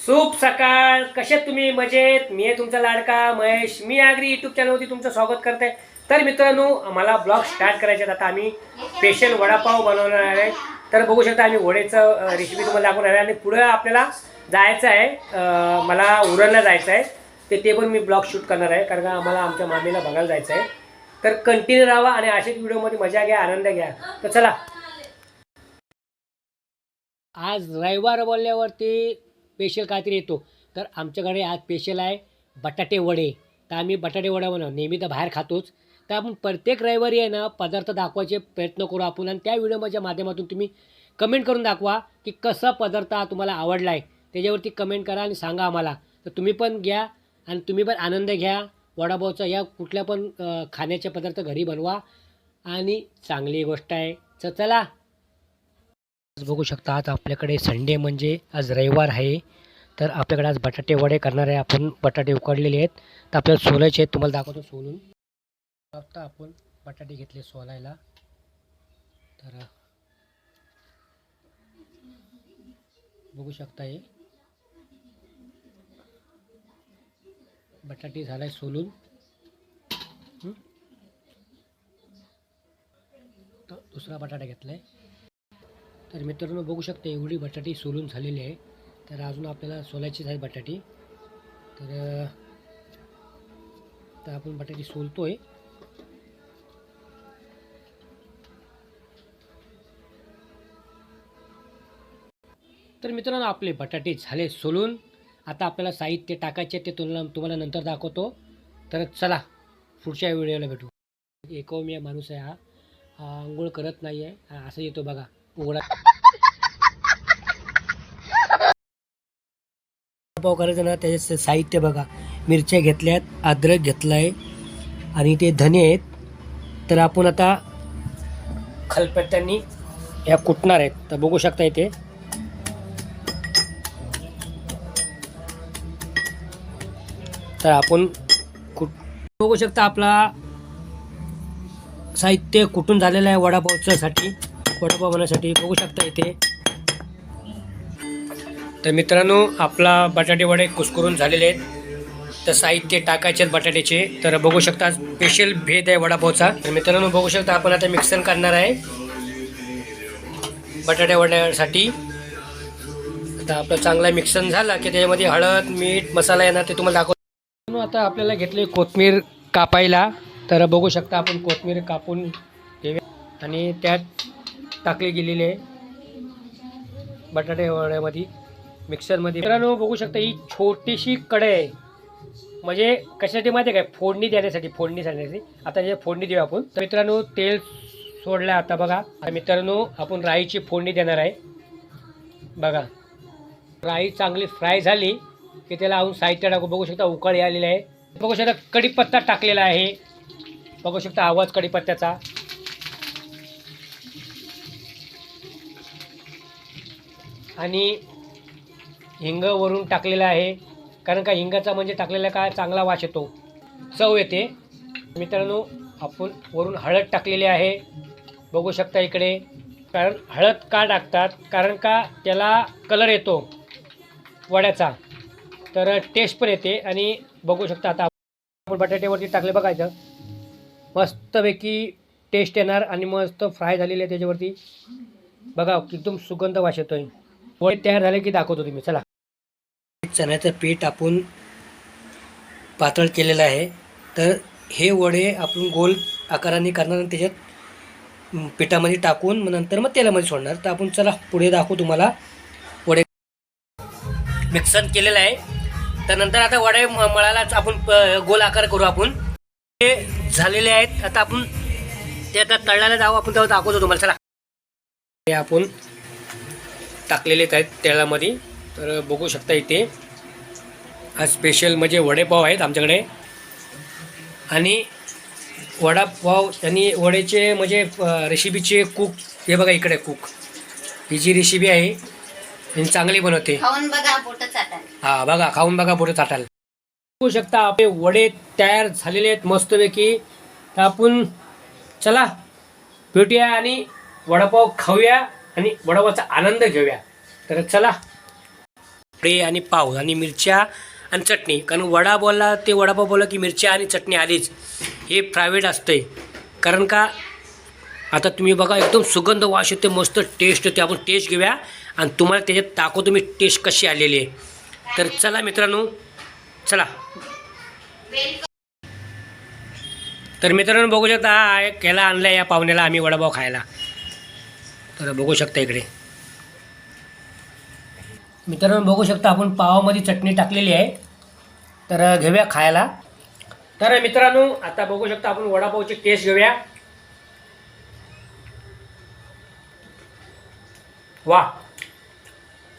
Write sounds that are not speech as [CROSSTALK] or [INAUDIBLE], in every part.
शुभ सकाळ. कसे तुम्ही? मजेत? मी आहे तुमचा लाडका महेश. मी आगरी युट्यूब चॅनलवरती तुमचं स्वागत करते. तर मित्रांनो मला ब्लॉग स्टार्ट करायचे आहेत. आता आम्ही स्पेशल वडापाव बनवणार आहे. तर बघू शकता आम्ही वडेचं रेसिपी तुम्हाला दाखवणार आहे आणि पुढं आपल्याला जायचं आहे मला उरणला जायचं आहे. ते ते पण मी ब्लॉग शूट करणार आहे. कारण का आम्हाला आमच्या मामीला बघायला जायचं आहे. तर कंटिन्यू राहा आणि अशाच व्हिडिओमध्ये मजा घ्या आनंद घ्या. तर चला. आज रविवार बोलल्यावरती स्पेशल काहीतरी येतो. तर आमच्याकडे आज स्पेशल आहे बटाटे वडे. तर आम्ही बटाटे वडा बनव नेहमी तर बाहेर खातोच. तर आपण प्रत्येक रविवारी आहे ना पदार्थ दाखवायचे प्रयत्न करू आपण आणि त्या व्हिडिओच्या माध्यमातून तुम्ही कमेंट करून दाखवा की कसा पदार्थ हा तुम्हाला आवडला आहे त्याच्यावरती कमेंट करा आणि सांगा आम्हाला. तर तुम्ही पण घ्या आणि तुम्ही पण आनंद घ्या. वडापावचा या कुठल्या पण खाण्याचे पदार्थ घरी बनवा आणि चांगली गोष्ट आहे. तर चला बघू शकता आज आपल्याकडे संडे म्हणजे आज रविवार आहे. तर आपल्याकडे आज बटाटे वडे करणार आहे. आपण बटाटे उकडलेले आहेत. तर आपल्याला सोलायचे आहेत. तुम्हाला दाखवतो सोलून. आता आपण बटाटे घेतले सोलायला. तर बघू शकता हे. बटाटे झालाय सोलून. तर दुसरा बटाटा घेतलाय. तर मित्रांनो बघू शकता एवढी बटाटी सोलून झालेली आहे. तर अजून आपल्याला सोलायचीच आहे बटाटी. तर तर आपण बटाटी आहे तर मित्रांनो आपले बटाटे झाले सोलून. आता आपल्याला साहित्य टाकायचे ते तुम्हाला तुम्हाला नंतर दाखवतो. तर चला पुढच्या व्हिडिओला भेटू. एकमेव माणूस आहे हा. आंघोळ करत नाही आहे असं येतो बघा. उघडा. पाव करायचं ना त्याचे साहित्य बघा. मिरच्या घेतल्यात अद्रक घेतला आहे आणि ते धने आहेत. तर आपण आता खलपत्त्यांनी ह्या कुटणार आहेत. तर बघू शकता इथे तर आपण कुट बघू शकता आपला साहित्य कुठून झालेलं आहे वडापावच्यासाठी वडापाव बनवण्यासाठी बघू शकता इथे. तर मित्रांनो आपला बटाटे वडे कुस्करून झालेले आहेत. तर साहित्य टाकायचे आहेत बटाट्याचे. तर बघू शकता स्पेशल भेद आहे वडापावचा. तर मित्रांनो बघू शकता आपण आता मिक्सर करणार आहे. बटाट्या वड्यासाठी. आता आपलं चांगला मिक्सन झाला की त्याच्यामध्ये हळद मीठ मसाला येणार ते तुम्हाला दाखवतो. आता आपल्याला घेतली कोथमीर कापायला. तर बघू शकता आपण कोथमीर कापून घेऊया. आणि त्यात टाकली गेलेली आहे. बटाटे वड्यामध्ये मिक्सरमध्ये. मित्रांनो बघू शकता ही छोटीशी कढई आहे. म्हणजे कशासाठी माहिती आहे काय? फोडणी देण्यासाठी फोडणी देण्यासाठी आता जे फोडणी देऊ आपण. तर मित्रांनो तेल सोडलं आता बघा. मित्रांनो आपण राईची फोडणी देणार आहे. बघा. राई चांगली फ्राय झाली की त्याला आपण साहित्य टाकू. बघू शकता उकळी आलेली आहे. बघू शकता कढीपत्ता टाकलेला आहे. बघू शकता आवाज कढीपत्त्याचा. आणि हिंग वरून टाकलेलं आहे. कारण का हिंगाचा म्हणजे टाकलेला काय चांगला वास येतो. चव येते. मित्रांनो आपण वरून हळद टाकलेली आहे. बघू शकता इकडे. कारण हळद का टाकतात? कारण का त्याला कलर येतो वड्याचा. तर टेस्ट पण येते आणि बघू शकता आता आपण बटाट्यावरती टाकले बघायचं. मस्तपैकी टेस्ट येणार आणि मस्त फ्राय झालेली आहे त्याच्यावरती. बघा एकदम सुगंध वास येतोय. वडे तयार झाले की दाखवतो तुम्ही चला. चण्याचं पीठ आपण पातळ केलेलं आहे. तर हे वडे आपण गोल आकाराने करणार आणि त्याच्यात पिठामध्ये टाकून मग नंतर मग तेलामध्ये सोडणार. तर आपण चला पुढे दाखवू तुम्हाला वडे. मिक्सर केलेलं आहे. तर नंतर आता वडे म- आपण गोल आकार करू आपण. ते झालेले आहेत. आता आपण ते आता तळायला जाऊ आपण तेव्हा दाखवतो तुम्हाला. चला. हे आपण टाकलेलेच आहेत तेलामध्ये. तर बघू शकता इथे. हा स्पेशल म्हणजे वडेपाव आहेत आमच्याकडे. आणि वडापाव आणि वडेचे म्हणजे रेसिपीचे कुक हे बघा इकडे कुक ही जी रेसिपी आहे ही चांगली बनवते. पोट हा बघा खाऊन बघा पुढे चाटाल. बघू शकता आपले वडे तयार झालेले आहेत मस्तपैकी. तर आपण चला भेटूया आणि वडापाव खाऊया. आणि वडापावचा आनंद घेऊया. तर चला. वडे आणि पाव आणि मिरच्या आणि चटणी. कारण वडा बोलला ते वडापाव बोलला की मिरच्या आणि चटणी आलीच हे प्रायव्हेट असते कारण का आता तुम्ही बघा एकदम सुगंध वाश येते मस्त टेस्ट येते आपण टेस्ट घेऊया. आणि तुम्हाला त्याच्यात टाकू तुम्ही टेस्ट कशी आलेली आहे. तर चला मित्रांनो. चला. तर मित्रांनो बघू शकता केला आणला या पाहुण्याला आम्ही वडापाव खायला. तर बघू शकता इकडे. मित्रांनो बघू शकता आपण पावामध्ये चटणी टाकलेली आहे. तर घेऊया खायला. तर मित्रांनो आता बघू शकता आपण वडापावची टेस्ट घेऊया. वा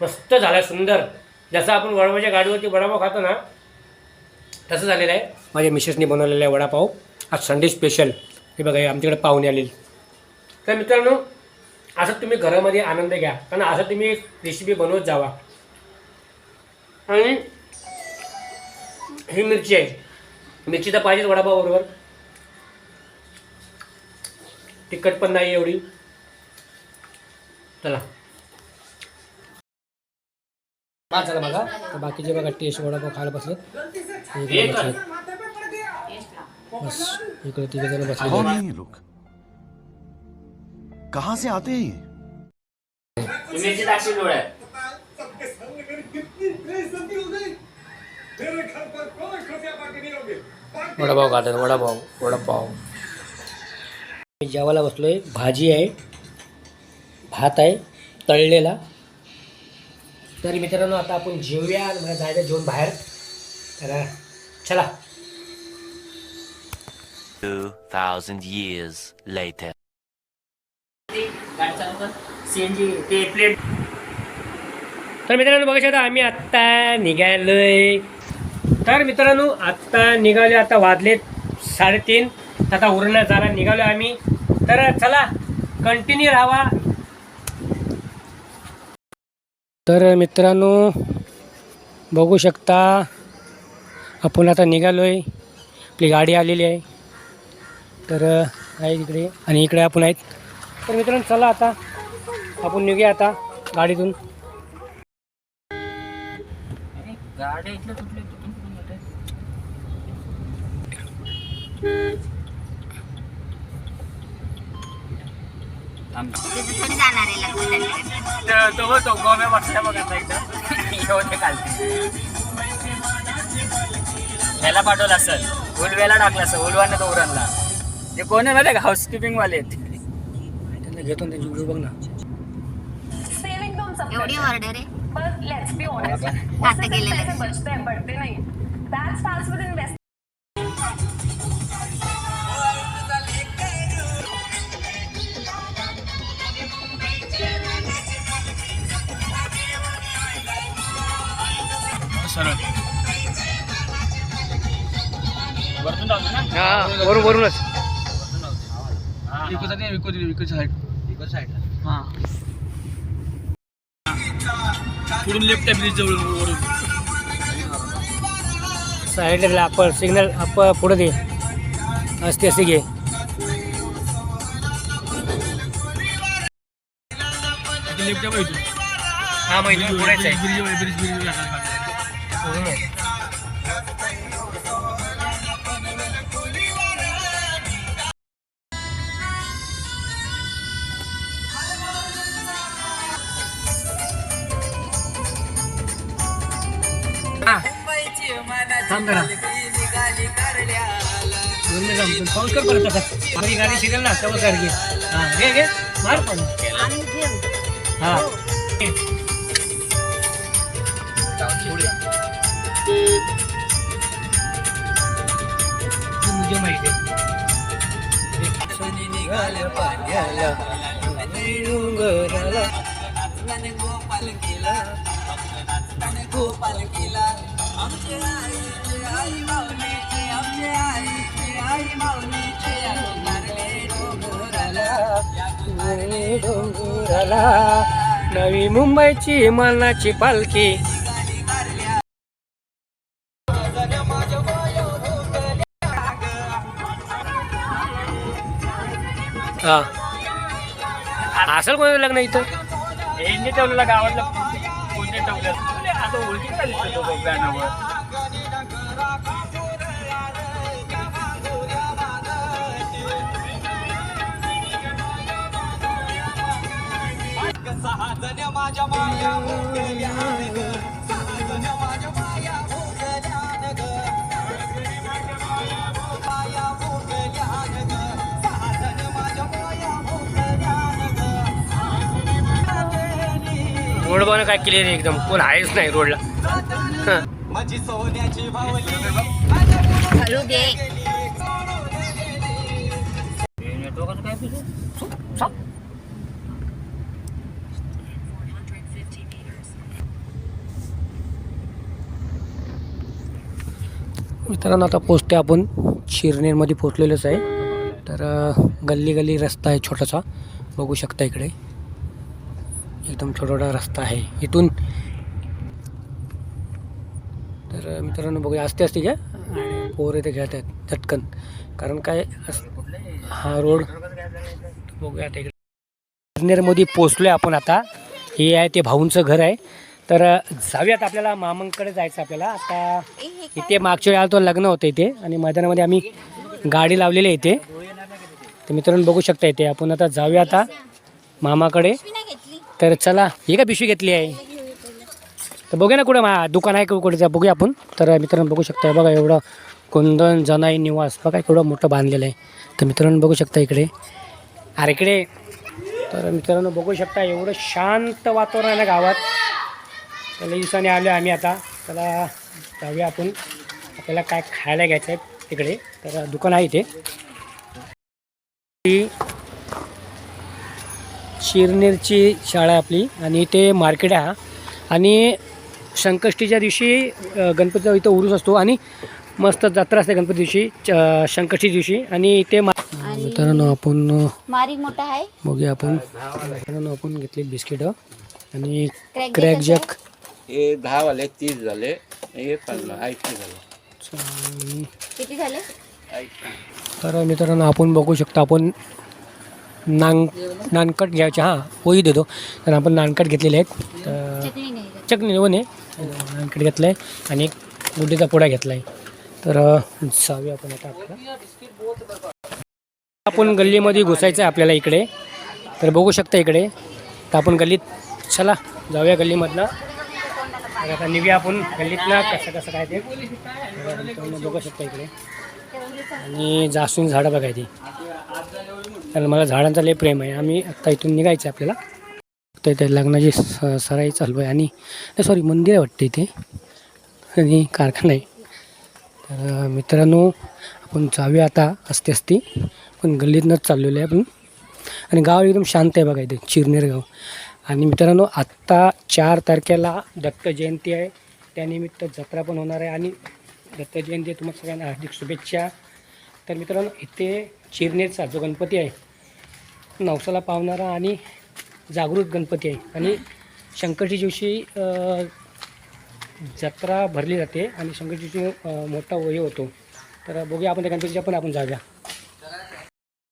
मस्त झाला सुंदर. जसं आपण वडापावच्या गाडीवरती वडापाव खातो ना तसं झालेलं आहे. माझ्या मिसेसने बनवलेला आहे वडापाव. आज संडे स्पेशल हे बघा आमच्याकडे पाहुणे आलेली. तर मित्रांनो असं तुम्ही घरामध्ये आनंद घ्या. कारण असं तुम्ही रेसिपी बनवत जावा. आणि ही मिरची आहे. मिरची तर पाहिजेच वडापाव बरोबर तिखट पण नाही एवढी. चला. हा चला बघा. तर बाकीचे बघा टेस्ट वडापाव खायला बसले. बस. इकडे तिघे जण बसले. है ये? कहां से आते हैं। ये डोळ्यात वडापाव खातात वडापाव वडापाव मी जेवायला बसलोय भाजी आहे भात आहे तळलेला. तर मित्रांनो आता आपण जेवूया आणि मला जायचं जेवण बाहेर. तर चला. 2,000 years later. सीएनजी ते प्लेट तर मित्रांनो बघा शकता आम्ही आत्ता निघालोय. तर मित्रांनो आत्ता निघाले आता वाजलेत साडेतीन. आता उरणा झाला निघालो आम्ही. तर चला कंटिन्यू राहावा. तर मित्रांनो बघू शकता आपण आता निघालोय. आपली गाडी आलेली आहे. तर आहे इकडे आणि इकडे आपण आहेत. तर मित्रांनो चला आता. आपण निघूया आता गाडीतून. थोडी जाणार तो गोव्या उलव्याला टाकलं सर उलवाने तो उरणला ते कोण आहे माहिती का? हाऊसकीपिंग वाले आहेत. घेतो ना त्यांची व्हिडिओ बघ ना. एवढी ऑर्डर आहे. आता गेलेले बचते हैं नहीं. वरतून जातो ना हा वरून वरूनच. विकूचा नाही विकू विकूची साईड विकूची साईड हां पुढून लेफ्ट आहे ब्रिज जवळ वरून साईडला आपण सिग्नल आप पुढे दे असते असे घे लेफ्ट आहे इथून हा इथून पुढेच आहे ब्रिज ब्रिज ब्रिज थांब जरा. दोन मिनिट थांब. पण पाऊस कर परत आता आपली गाडी शिकेल ना तेव्हा कर घे. हा घे घे. मार पण. हा. मुझे माहिती डोंगराला नवी मुंबईची मनाची पालखी. हा. असेल कोणाचं लग्न इथं? ठेवलेलं गावातलं कोणते ठेवलं आता ओळखी दिसतो बॅनरवर रोड बघा काय क्लिअर एकदम. कोण आहेच नाही रोडला. हं. दे नेटवर्कचं काय मित्रांनो आता पोचते आपण शिरनेरमध्ये पोचलेलोच आहे. तर गल्ली गल्ली रस्ता आहे छोटासा. बघू शकता इकडे. एकदम छोटा रस्ता आहे इथून. तर मित्रांनो बघूया. असते असते घ्या. आणि पोर इथे घेत आहेत झटकन. कारण काय हा रोड बघूया आता इकडे. शिरनेरमध्ये पोचलो आहे आपण आता. हे आहे ते भाऊंचं घर आहे. तर जाऊयात आपल्याला. मामांकडे जायचं आपल्याला. आता इथे मागच्या वेळी आलो तो लग्न होतं इथे. आणि मैदानामध्ये आम्ही गाडी लावलेली आहे इथे. तर मित्रांनो बघू शकता इथे. आपण आता जाऊया आता मामाकडे. तर चला ही का पिशवी घेतली आहे? तर बघूया ना कुठं मा दुकान आहे का कुठे? जा बघूया आपण. तर मित्रांनो बघू शकता बघा एवढं कुंदन जनाई निवास. बघा केवढं मोठं बांधलेलं आहे. तर मित्रांनो बघू शकता इकडे. अरे इकडे. तर मित्रांनो बघू शकता एवढं शांत वातावरण आहे ना गावात. त्याला दिवसाने आलो आम्ही आता. त्याला जाऊया आपण आपल्याला काय खायला घ्यायचं आहे तिकडे तर दुकान आहे इथे. शिरनेरची शाळा आहे आपली आणि इथे मार्केट आहे हा. आणि संकष्टीच्या दिवशी गणपतीचा इथं उरूस असतो आणि मस्त जत्रा असते गणपती दिवशी संकष्टी दिवशी. आणि इथे मित्रांनो आपण अ, मारी मोठा आहे. बघूया आपण. मित्रांनो आपण घेतली बिस्किट. आणि क्रॅक जॅक. हे दहा वाले तीस झाले. हे पन्नास ऐंशी झाले. किती झाले? तर मित्रांनो आपण बघू शकतो आपण नान नानकट घ्यायचे. हां पोळी देतो. तर आपण नानकट घेतलेले आहेत. तर चटणी नाही चटणी दोन आहे नानकट घेतलं आहे आणि एक गुड्डीचा पोळा घेतला आहे तर अ, जाऊया आपण आता आपल्याला. आपण गल्लीमध्ये घुसायचं आहे आपल्याला इकडे. तर बघू शकता इकडे. तर आपण गल्लीत चला जाऊया गल्लीमधनं. तर आता निघूया आपण गल्लीतनं कसं कसं काय ते. बघू शकता इकडे. आणि जासून झाडं बघायची कारण मला झाडांचा लय प्रेम आहे. आम्ही आत्ता इथून निघायचं आहे आपल्याला. तर इथे लग्नाची स सराई चालू आहे. आणि सॉरी मंदिर आहे वाटतं इथे. आणि कारखाना आहे. तर मित्रांनो आपण जाऊया आता असते असती पण गल्लीतनंच चाललेलो आहे आपण. आणि गाव एकदम शांत आहे बघा इथे. चिरनेर गाव. आणि मित्रांनो आत्ता चार तारखेला दत्त जयंती आहे. त्यानिमित्त जत्रा पण होणार आहे आणि दत्त जयंती तुम्हाला सगळ्यांना हार्दिक शुभेच्छा. तर मित्रांनो इथे चिरनेरचा जो गणपती आहे नवसाला पावणारा आणि जागृत गणपती आहे. आणि शंकरजी दिवशी जत्रा भरली जाते आणि शंकरची दिवशी मोठा वय होतो. तर बघूया आपण त्या गणपतीच्या पण आपण जाऊया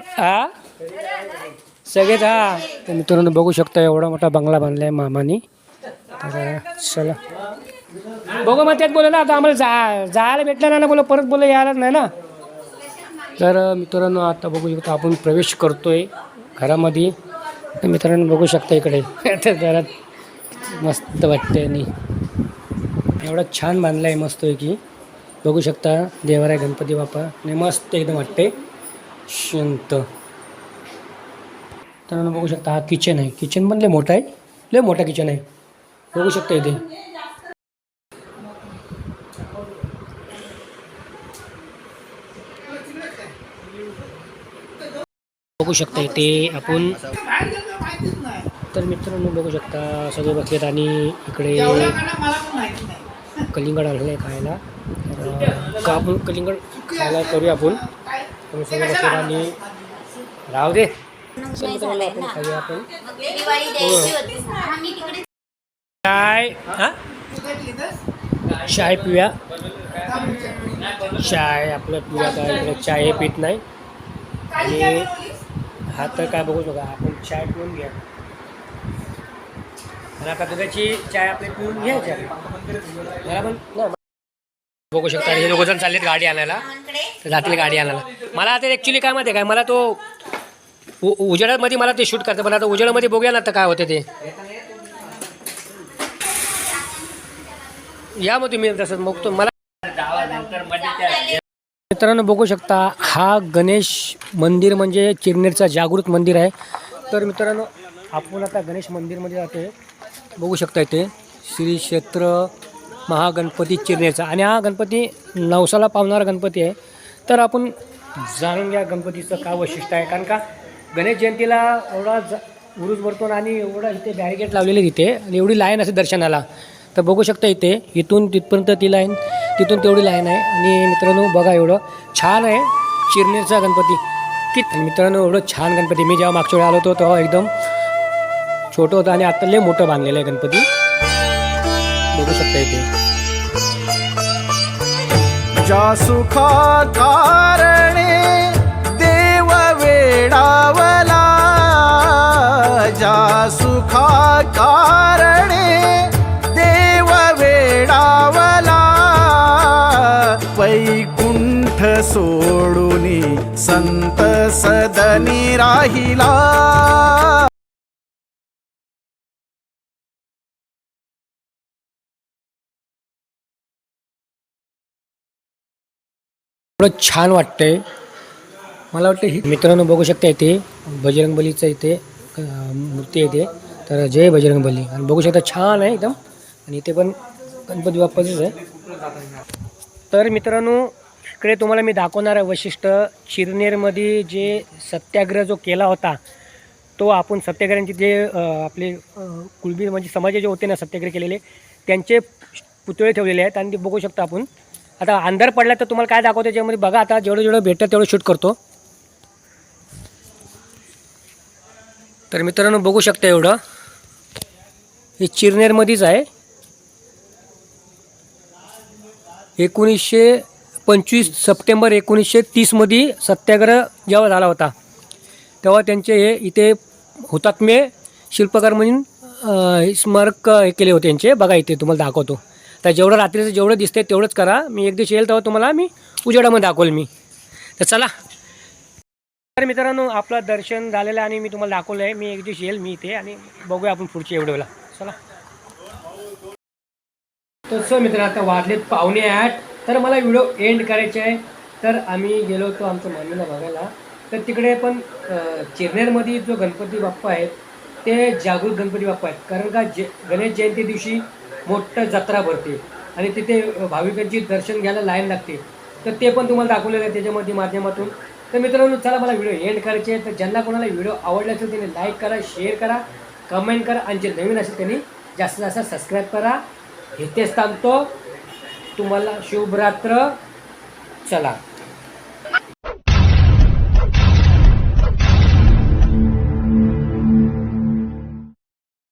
हा सगळेच हा. तर मित्रांनो बघू शकता एवढा मोठा बंगला बांधला आहे मामानी. तर चला. बघू मग त्यात बोला ना आता आम्हाला जा जायला भेटलं नाही ना बोला परत बोला यायलाच नाही ना. तर मित्रांनो आता बघू शकता आपण प्रवेश करतोय घरामध्ये. तर मित्रांनो बघू शकता इकडे. [LAUGHS] तर घरात मस्त वाटते आणि एवढा छान बांधला आहे मस्त आहे की बघू शकता देवराय गणपती बाप्पा. आणि मस्त एकदम वाटते शांत. तर बघू शकता हा किचन आहे. किचन पण लय मोठा आहे. लय मोठा किचन आहे. बघू शकता इथे. बघू शकता इथे आपण तर मित्रांनो बघू शकता सगळे बसलेत आणि इकडे कलिंगड आलेलं आहे खायला. का आपण कलिंगड खायला करूया आपण? आपण सगळे बसलेत आणि राहू दे. चाय हा. चाय पिऊया. चाय आपलं पिऊया काय? चाय हे पित नाही. आणि हा तर काय बघू शकता आपण चाय पिऊन घ्या. आणि आता दुधाची चाय आपली पिऊन घ्यायची. मला पण बघू शकता हे दोघं जण चाललेत गाडी आणायला. तर जातील गाडी आणायला. मला आता ॲक्च्युली काय माहिती आहे काय? मला तो उ- उजेडामध्ये मला ते शूट करतं पण आता उजेडामध्ये बघूया ना तर काय होते ते. या मग तुम्ही तसंच मग तो मला मित्रांनो बघू शकता हा गणेश मंदिर म्हणजे चिरनेरचा जागृत मंदिर आहे. तर मित्रांनो आपण आता गणेश मंदिरमध्ये जाते बघू शकता इथे श्री क्षेत्र महागणपती चिरनेरचा. आणि हा गणपती नवसाला पावणारा गणपती आहे. तर आपण जाणून घ्या गणपतीचं काय वैशिष्ट्य आहे. कारण का गणेश जयंतीला एवढा ज उरूस भरतो आणि एवढा इथे बॅरिकेड लावलेले तिथे आणि एवढी लाईन असे दर्शनाला. तर बघू शकता इथे इथून तिथपर्यंत ती लाईन तिथून तेवढी लाईन आहे. आणि मित्रांनो बघा एवढं छान आहे चिरनेरचा गणपती. की मित्रांनो एवढं छान गणपती. मी जेव्हा मागच्या वेळी आलो होतो तेव्हा एकदम छोटं होतं आणि आता लय मोठं बांधलेलं आहे गणपती. बघू शकता इथे. ज्या राहिला एवढं छान वाटतंय. मला वाटतं ही मित्रांनो बघू शकता इथे बजरंगबलीचं इथे मूर्ती आहे इथे. तर जय बजरंगबली. आणि बघू शकता छान आहे एकदम. आणि इथे पण गणपती बाप्पाचंच आहे. तर मित्रांनो इकडे तुम्हाला मी दाखवणार आहे वैशिष्ट्य चिरनेरमध्ये जे सत्याग्रह जो केला होता तो आपण सत्याग्रहांचे जे आपले कुलबीर म्हणजे समाज जे होते ना सत्याग्रह केलेले त्यांचे पुतळे ठेवलेले आहेत आणि ते बघू शकता आपण. आता अंधार पडला तर तुम्हाला काय दाखवतो त्याच्यामध्ये बघा आता जेवढं जेवढं भेटतं तेवढं शूट करतो. तर मित्रांनो बघू शकता एवढं. हे चिरनेरमध्येच आहे. एकोणीसशे पंचवीस सप्टेंबर एकोणीसशे तीसमध्ये सत्याग्रह जेव्हा झाला होता तेव्हा त्यांचे हे इथे हुतात्मे शिल्पकार म्हणून स्मारक हे केले होते त्यांचे. बघा इथे तुम्हाला दाखवतो. तर जेवढं रात्रीचं जेवढं दिसतंय तेवढंच करा. मी एक दिवशी येईल तेव्हा तुम्हाला मी उजेडामध्ये दाखवेल मी. तर चला. तर मित्रांनो आपलं दर्शन झालेलं आहे आणि मी तुम्हाला दाखवलं आहे. मी एक दिवशी येईल मी इथे आणि बघूया आपण पुढच्या एवढ्याला चला. तसं मित्र आता वाजलेत पाहुणे आठ. तर मला व्हिडिओ एंड करायचे आहे. तर आम्ही गेलो होतो आमच्या मम्मीला बघायला. तर तिकडे पण चिरनेरमध्ये जो गणपती बाप्पा आहेत ते जागृत गणपती बाप्पा आहेत. कारण का जे गणेश जयंती दिवशी मोठं जत्रा भरते. आणि तिथे भाविकांची दर्शन घ्यायला लाईन लागते. तर ते पण तुम्हाला दाखवलेलं आहे त्याच्यामध्ये माध्यमातून. तर मित्रांनो चला मला व्हिडिओ एंड करायचे आहे. तर ज्यांना कोणाला व्हिडिओ आवडला असेल त्यांनी लाईक करा शेअर करा कमेंट करा. आणि जे नवीन असेल त्यांनी जास्तीत जास्त सबस्क्राईब करा. इथेच थांबतो. तुम्हाला शुभरात्र. चला.